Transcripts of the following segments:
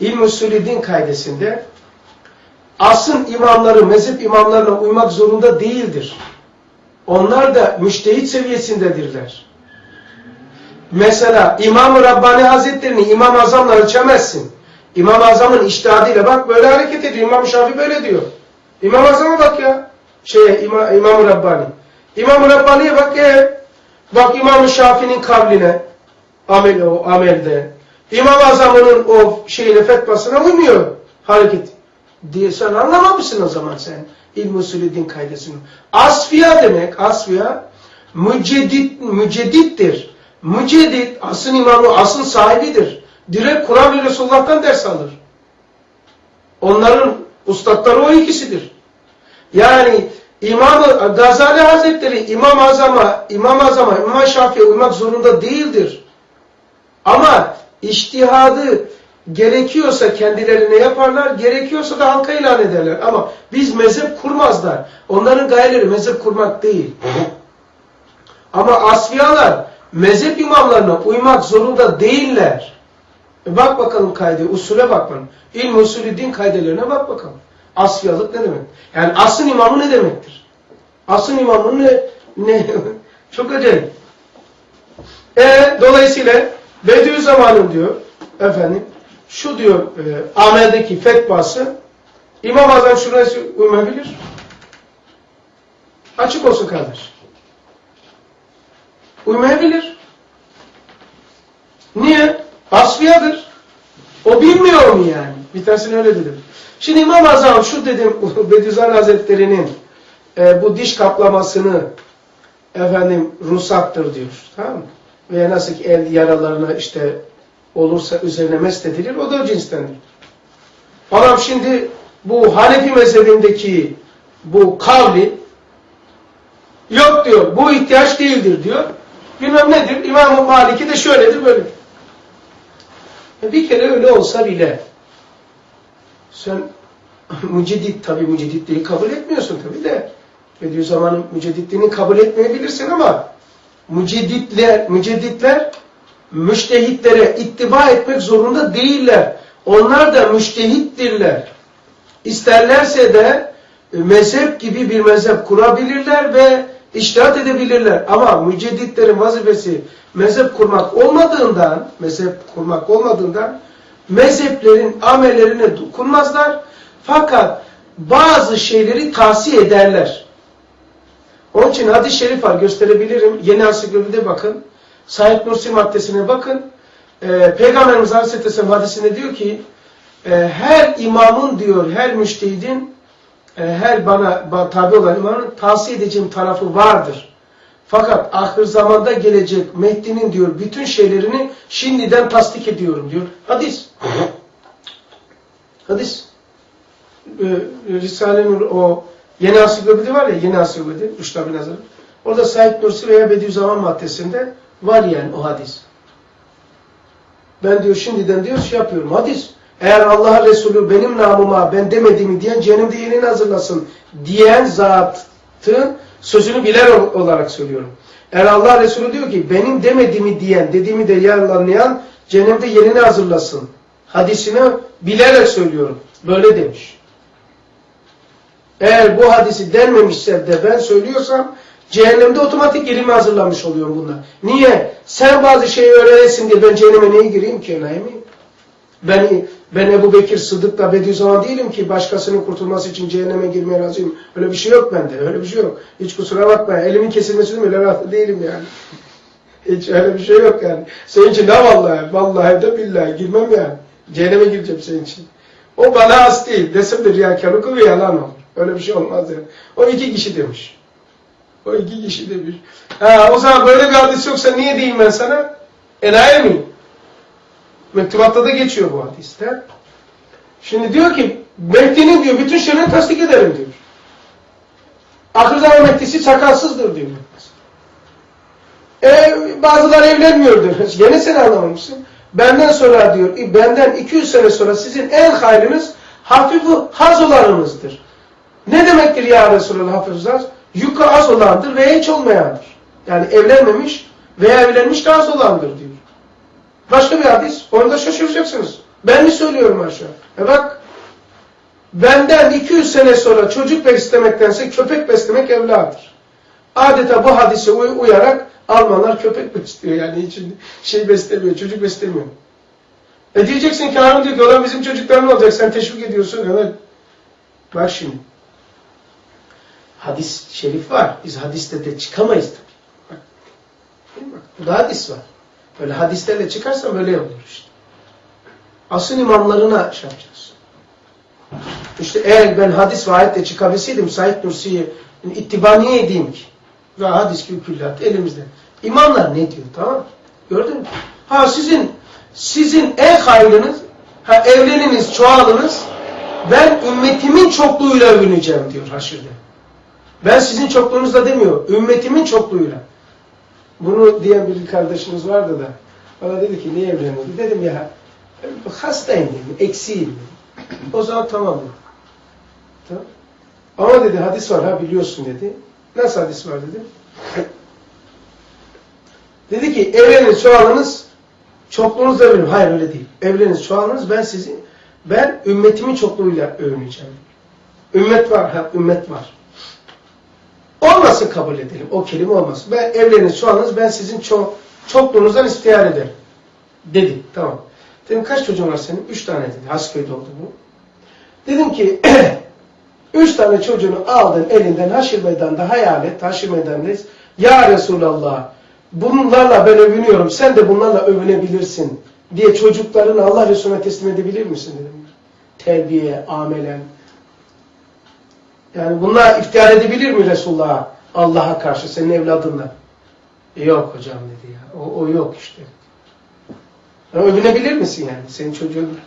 İlm usulü din kaidesinde asın imamları mezhep imamlarına uymak zorunda değildir. Onlar da müştehit seviyesindedirler. Mesela İmam-ı Rabbani Hazretlerini İmam-ı Azam'la ölçemezsin. İmam-ı Azam'ın iştihadıyla bak böyle hareket ediyor. İmam Şafii böyle diyor. İmam-ı Azam'a bak ya. Şey, İmam, İmam-ı Rabbani. İmam-ı Rabbani'ye bak ya. Bak İmam-ı Şafii'nin kavline, amel, o amelde. İmam-ı Azam'ın o şeyine fetvasına uymuyor hareket. Diye sen anlamamışsın o zaman sen. İlm usulü din kaidesini. Asfiya demek, asfiya müceddit, müceddittir. Müceddit asın imamı, asın sahibidir. Direkt Kur'an ve Resulullah'tan ders alır. Onların ustadları o ikisidir. Yani İmam Gazali Hazretleri İmam Azam'a, İmam Azam'a, İmam Şafii'ye uymak zorunda değildir. Ama iştihadı gerekiyorsa kendilerine yaparlar, gerekiyorsa da halka ilan ederler. Ama biz mezhep kurmazlar. Onların gayeleri mezhep kurmak değil. Ama asfiyalar mezhep imamlarına uymak zorunda değiller. E bak bakalım kaydı, usule bak bakalım. İlm usulü din kaydelerine bak bakalım. Asfiyalık ne demek? Yani asın imamı ne demektir? Asın imamı ne? ne? Çok acayip. E, dolayısıyla Bediüzzaman'ın diyor efendim şu diyor e, ameldeki fetvası İmam Azam şuna uymayabilir. Açık olsun kardeş. Uymayabilir. Niye? Asfiyadır. O bilmiyor mu yani? Bir tanesini öyle dedim. Şimdi İmam Azam şu dedim Bediüzzaman Hazretleri'nin e, bu diş kaplamasını efendim ruhsattır diyor. Tamam mı? Veya nasıl ki el yaralarına işte olursa üzerine mest edilir. O da o cinstendir. Adam şimdi bu Hanefi mezhebindeki bu kavli yok diyor. Bu ihtiyaç değildir diyor. Bilmem nedir. İmam-ı Maliki de şöyledir böyle. Bir kere öyle olsa bile sen müceddit tabi mücedditliği kabul etmiyorsun tabi de Bediüzzaman'ın mücedditliğini kabul etmeyebilirsin ama mücedditler, mücedditler müştehitlere ittiba etmek zorunda değiller. Onlar da müştehittirler. İsterlerse de e, mezhep gibi bir mezhep kurabilirler ve iştihat edebilirler. Ama mücedditlerin vazifesi mezhep kurmak olmadığından, mezhep kurmak olmadığından mezheplerin amellerine dokunmazlar. Fakat bazı şeyleri tavsiye ederler. Onun için hadis-i şerif var gösterebilirim. Yeni ansiklopedide bakın. Sahip Nursi maddesine bakın. Ee, Peygamberimiz Aleyhisselam hadisinde diyor ki e, her imamın diyor, her müştehidin e, her bana, bana tabi olan imamın tavsiye edeceğim tarafı vardır. Fakat ahir zamanda gelecek Mehdi'nin diyor bütün şeylerini şimdiden tasdik ediyorum diyor. Hadis. Hadis. Ee, Risale-i Nur o yeni ansiklopedi var ya yeni ansiklopedi Rüştabi Nazar'ın. Orada Said Nursi veya Bediüzzaman maddesinde var yani o hadis. Ben diyor şimdiden diyor şey yapıyorum hadis. Eğer Allah Resulü benim namıma ben demediğimi diyen cehennemde yerini hazırlasın diyen zatın sözünü biler olarak söylüyorum. Eğer Allah Resulü diyor ki benim demediğimi diyen, dediğimi de yalanlayan cehennemde yerini hazırlasın. Hadisini bilerek söylüyorum. Böyle demiş. Eğer bu hadisi denmemişse de ben söylüyorsam cehennemde otomatik yerimi hazırlamış oluyorum bunlar. Niye? Sen bazı şeyi öğrenesin diye ben cehenneme niye gireyim ki? Öyle mi? Ben, ben Ebu Bekir Sıddık'la Bediüzzaman değilim ki başkasının kurtulması için cehenneme girmeye razıyım. Öyle bir şey yok bende. Öyle bir şey yok. Hiç kusura bakma. Elimin kesilmesini bile razı değilim yani. Hiç öyle bir şey yok yani. Senin için ne vallahi? Vallahi de billahi girmem yani. Cehenneme gireceğim senin için. O bana has değil. Desin de riyakarlık ve yalan olur. Öyle bir şey olmaz yani. O iki kişi demiş. O iki kişi demiş. Ha, o zaman böyle bir hadis yoksa niye diyeyim ben sana? Enayi miyim? Mektubatta da geçiyor bu hadiste. Şimdi diyor ki Mehdi'nin diyor bütün şeyleri tasdik ederim diyor. Ahir zaman Mehdi'si sakalsızdır diyor. E, bazıları evlenmiyor diyor. Gene sen anlamamışsın. Benden sonra diyor, benden 200 sene sonra sizin en hayrınız hafif haz olanınızdır. Ne demektir ya Resulullah hafif haz? Yükü az olandır ve hiç olmayandır. Yani evlenmemiş veya evlenmiş de az olandır diyor. Başka bir hadis, onu da şaşıracaksınız. Ben mi söylüyorum aşağı? E bak benden 200 sene sonra çocuk beslemektense köpek beslemek evladır. Adeta bu hadise uy uyarak Almanlar köpek besliyor yani için şey beslemiyor, çocuk beslemiyor. E diyeceksin ki Harun diyor ki olan bizim çocuklarımız olacak sen teşvik ediyorsun. Evet. Bak şimdi. Hadis şerif var. Biz hadiste de çıkamayız tabii. Bak. Değil hadis var. Böyle hadislerle çıkarsan böyle olur işte. Asıl imamlarına şey yapacağız. İşte eğer ben hadis ve ayetle çıkabilseydim Said Nursi'yi ittiba niye edeyim ki? Ve hadis gibi külliyat elimizde. İmamlar ne diyor tamam? Gördün mü? Ha sizin sizin en hayrınız ha evleniniz, çoğalınız ben ümmetimin çokluğuyla övüneceğim diyor haşirde. Ben sizin çokluğunuzla demiyor. Ümmetimin çokluğuyla. Bunu diyen bir kardeşimiz vardı da bana dedi ki niye evlenmedi? Dedim ya hastayım dedim, eksiğim dedim. O zaman tamam dedim. Tamam. Ama dedi hadis var ha biliyorsun dedi. Nasıl hadis var dedi. Dedi ki evleniniz çoğalınız çokluğunuzla övünün. Hayır öyle değil. Evleniniz çoğalınız ben sizi ben ümmetimin çokluğuyla övüneceğim. Ümmet var ha ümmet var. Olmasın kabul edelim. O kelime olmasın. Ben evleniniz çoğalınız ben sizin çok çokluğunuzdan istihar ederim. Dedi. Tamam. Dedim kaç çocuğun var senin? Üç tane dedi. Hasköy'de oldu bu. Dedim ki üç tane çocuğunu aldın elinden haşir meydanda hayal et. Haşir meydandayız. Ya Resulallah bunlarla ben övünüyorum. Sen de bunlarla övünebilirsin diye çocuklarını Allah Resulüne teslim edebilir misin dedim. Terbiye, amelen. Yani bunlar iftihar edebilir mi Resulullah'a Allah'a karşı senin evladınla? E yok hocam dedi ya. O, o yok işte. Ya övünebilir misin yani senin çocuğun?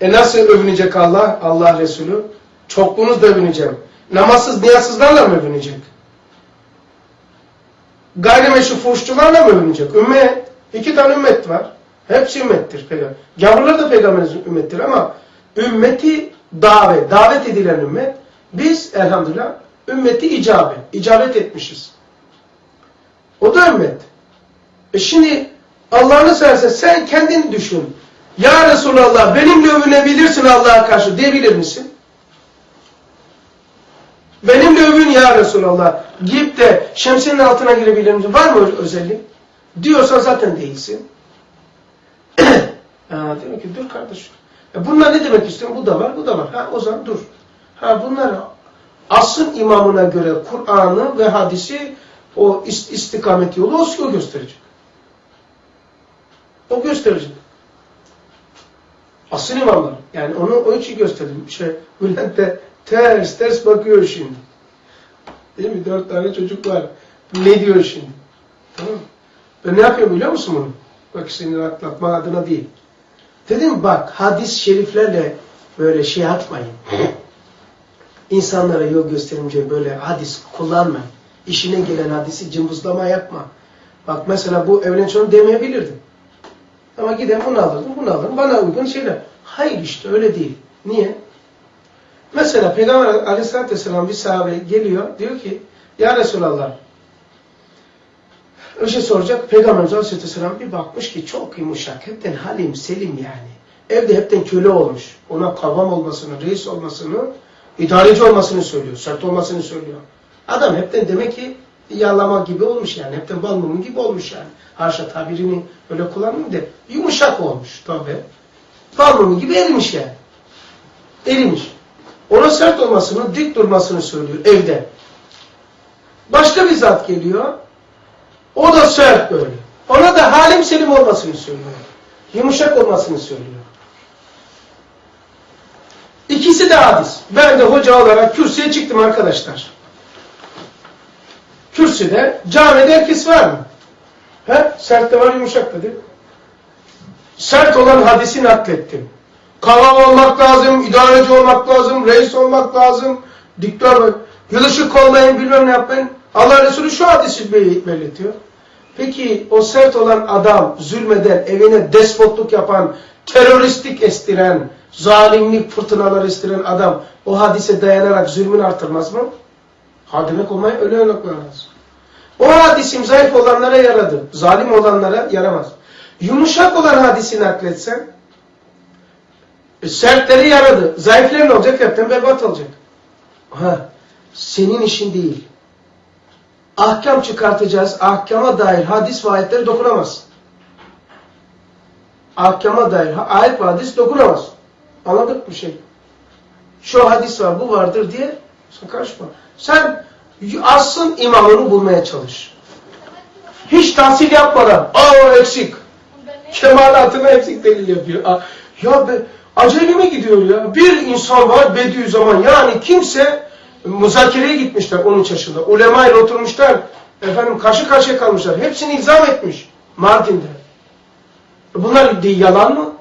E nasıl övünecek Allah, Allah Resulü? Çokluğunuz da övüneceğim. Namazsız, niyazsızlarla mı övünecek? Gayrimeşru fuhuşçularla mı övünecek? Ümmet. iki tane ümmet var. Hepsi ümmettir. Gavurlar da peygamberin ümmettir ama ümmeti davet, davet edilen ümmet. Biz elhamdülillah ümmeti icabet, icabet etmişiz. O da ümmet. E şimdi Allah'ını seversen sen kendini düşün. Ya Resulallah benimle övünebilirsin Allah'a karşı diyebilir misin? Benimle övün ya Resulallah. Giyip de şemsiyenin altına girebilir misin? Var mı özellik? Diyorsan zaten değilsin. ha, demek ki dur kardeşim. E bunlar ne demek istiyorum? Bu da var, bu da var. Ha o zaman dur. Ha bunlar asıl imamına göre Kur'an'ı ve hadisi o istikamet yolu o gösterecek. O gösterecek. Asıl imamlar. Yani onu o için gösterdim. Şey, Bülent de ters ters bakıyor şimdi. Değil mi? Dört tane çocuk var. Ne diyor şimdi? Tamam? Ben ne yapıyorum biliyor musun bunu? Bak seni rahatlatma adına değil. Dedim bak hadis şeriflerle böyle şey atmayın. İnsanlara yol gösterince böyle hadis kullanmayın. İşine gelen hadisi cımbızlama yapma. Bak mesela bu evlen çonu demeyebilirdim. Ama giden bunu alırdım, bunu alırdım. Bana uygun şeyler. Hayır işte öyle değil. Niye? Mesela Peygamber aleyhissalatü vesselam bir sahabe geliyor. Diyor ki Ya Resulallah bir şey soracak. Peygamberimiz aleyhissalatü vesselam bir bakmış ki çok yumuşak. Hepten halim, selim yani. Evde hepten köle olmuş. Ona kavam olmasını, reis olmasını, idareci olmasını söylüyor. Sert olmasını söylüyor. Adam hepten demek ki yağlama gibi olmuş yani. Hepten bal mumu gibi olmuş yani. Haşa tabirini öyle kullanmayayım da yumuşak olmuş tabi. Bal mumu gibi erimiş yani. Erimiş. Ona sert olmasını, dik durmasını söylüyor evde. Başka bir zat geliyor. O da sert böyle. Ona da halim selim olmasını söylüyor. Yumuşak olmasını söylüyor. İkisi de hadis. Ben de hoca olarak kürsüye çıktım arkadaşlar. Kürsüde camide herkes var mı? He? Sert de var yumuşak da değil? Sert olan hadisi naklettim. Kavam olmak lazım, idareci olmak lazım, reis olmak lazım, diktör, yılışık olmayın, bilmem ne yapmayın. Allah Resulü şu hadisi belirtiyor. Peki o sert olan adam, zulmeden, evine despotluk yapan, teröristlik estiren, zalimlik fırtınalar estiren adam o hadise dayanarak zulmün artırmaz mı? Ha demek olmayı öyle örnek lazım. O hadisim zayıf olanlara yaradı. Zalim olanlara yaramaz. Yumuşak olan hadisi nakletsen E, sertleri yaradı. Zayıflar ne olacak? Hepten berbat olacak. Ha, senin işin değil. Ahkam çıkartacağız. Ahkama dair hadis ve ayetleri dokunamaz. Ahkama dair ayet ve hadis dokunamaz. Anladık mı şey? Şu hadis var, bu vardır diye sen karışma. Sen asın imamını bulmaya çalış. Hiç tahsil yapmadan, aa o eksik. Kemalatına eksik delil yapıyor. Ya be, aceleme gidiyor ya. Bir insan var Bediüzzaman. Yani kimse muzakereye gitmişler 13 yaşında. Ulema ile oturmuşlar. Efendim karşı karşıya kalmışlar. Hepsini ilzam etmiş Mardin'de. Bunlar yalan mı?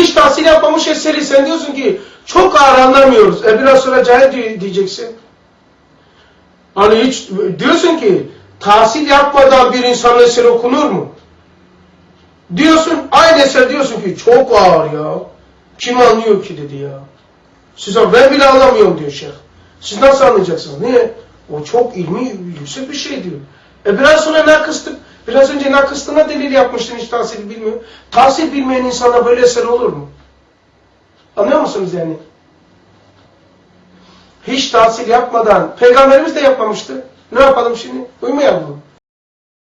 Hiç tahsil yapmamış eseri sen diyorsun ki çok ağır anlamıyoruz. E biraz sonra cahil diye- diyeceksin. Hani hiç diyorsun ki tahsil yapmadan bir insanın eseri okunur mu? Diyorsun aynı eser diyorsun ki çok ağır ya. Kim anlıyor ki dedi ya. Siz ben bile anlamıyorum diyor şeyh. Siz nasıl anlayacaksınız? Niye? O çok ilmi yüksek bir şey diyor. E biraz sonra nakıstık. Biraz önce nakıstına delil yapmıştın hiç tahsil bilmiyor. Tahsil bilmeyen insana böyle eser olur mu? Anlıyor musunuz yani? Hiç tahsil yapmadan, peygamberimiz de yapmamıştı. Ne yapalım şimdi? Uymayalım?